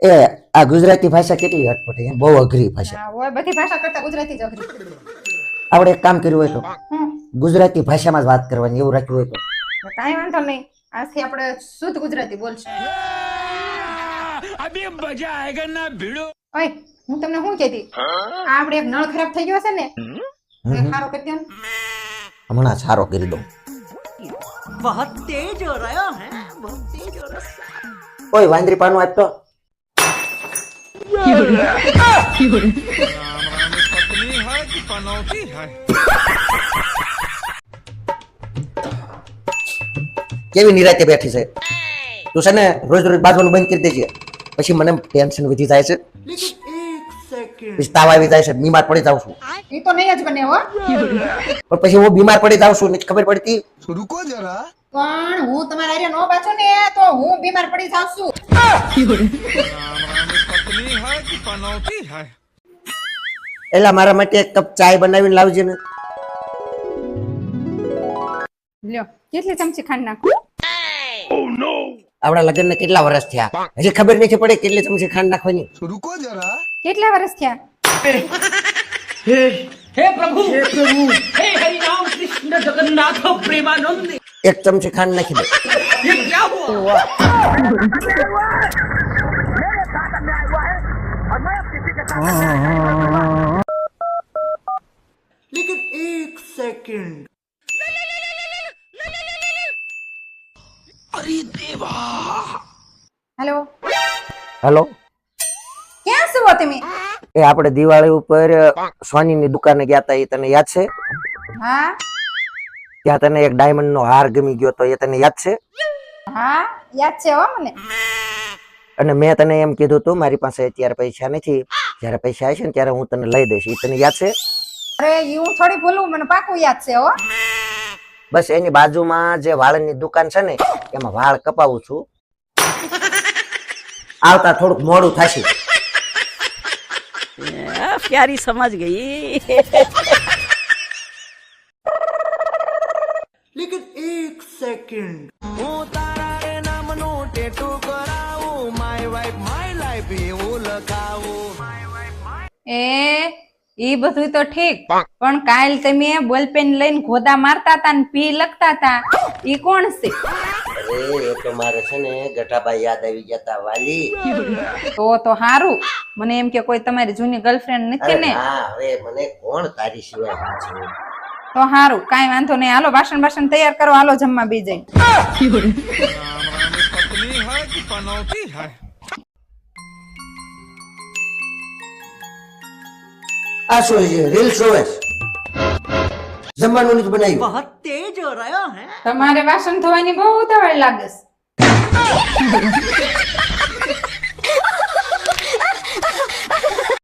એ આ ગુજરાતી ભાષા કેટલી અટપટી બહુ અઘરી ભાષા. બધી ભાષા કરતા ગુજરાતી જ અઘરી. આપણે એક કામ કર્યું હોય તો? ગુજરાતી ભાષામાં જ વાત કરવાની એવું રાખ્યું હોય તો? કાંઈ વાંધો નહીં. આજથી આપણે શુદ્ધ ગુજરાતી બોલશું. ઓય હું તમને શું કહેતી? આપણે એક નળ ખરાબ થઈ ગયો છે ને સારો કરી દો હમણાં સારો કરી દઉં બહુ તેજ હો રહ્યો હે બહુ તેજ હો રહ્યો ઓય વાંદરી પાનું આપતો? કેવી નિરાતે બેઠી છે? તું છે ને રોજ રોજ બાજવાનું બંધ કરી દેજે. પછી મને ટેન્શન વધી જાય છે. બીમાર પડી જાઉં છું. પછી હું બીમાર પડી જાઉં છું ખબર પડતી. રૂકો જરા. પણ હું તમારા નો પાછો ને તો હું બીમાર પડી જાઉં છું. હજ પનોતી હૈ એલા મારા માટે એક કપ ચાય બનાવીને લાવજે ને. લ્યો કેટલી ચમચી ખાંડ નાખો? ઓ નો આપણા લગ્ન ને કેટલા વર્ષ થયા? હજી ખબર નથી પડે કેટલી ચમચી ખાંડ નાખવાની. રૂકો જરા. કેટલા વર્ષ થયા? હે હે પ્રભુ હે પ્રભુ. હે હરિ નામ કૃષ્ણ જગન્નાથ પ્રેમાનંદ. એક ચમચી ખાંડ નાખી દે. लेकिन एक सेकंड હેલો હેલો ક્યાં છો તમે એ આપણે દિવાળી ઉપર સોનીની દુકાને ગયા હતા એ તને યાદ છે હા ત્યાં તને એક ડાયમંડ નો હાર ગમી ગયો તો એ તને યાદ છે હા યાદ છે હો મને અને મેં તને એમ કીધું હતું મારી પાસે અત્યારે પૈસા નથી જ્યારે પૈસા આવશે ને ત્યારે હું તને લઈ દઈશ. એ તને યાદ છે? અરે હું થોડી ભૂલું મને પાકું યાદ છે હો. બસ એની બાજુમાં જે વાળની દુકાન છે ને એમાં વાળ કપાવું છું. આવતા થોડુંક મોડું થશે. પ્યારી સમજ ગઈ. લેકિન એક સેકન્ડ. હું તારા નામનો ટેટો એ ઈ બધું તો ઠીક. પણ કાલ તમે બોલપેન લઈને ગોદા મારતા હતા ને પી લખતા હતા ઈ કોણ છે? અરે એ તો મારે છે ને ગટાભાઈ યાદ આવી ગયા તા વાલી. તો તો હારું. મને એમ કે કોઈ તમારી જૂની ગર્લફ્રેન્ડ નથી ને? હા હવે મને કોણ તારી સિવાય છે તો સારું કાઈ વાંધો નહીં. હાલો વાસણ બાસણ તૈયાર કરો. હાલો જમવા બી જઈ પનૌતી હૈ. આ શો છે? રીલ શો છે? જમવાનું નથી બનાવ્યું. બહુ તેજ હો રહ્યો હે. તમારે વાસણ ધોવાની બહુ ઉતાવળ લાગે છે.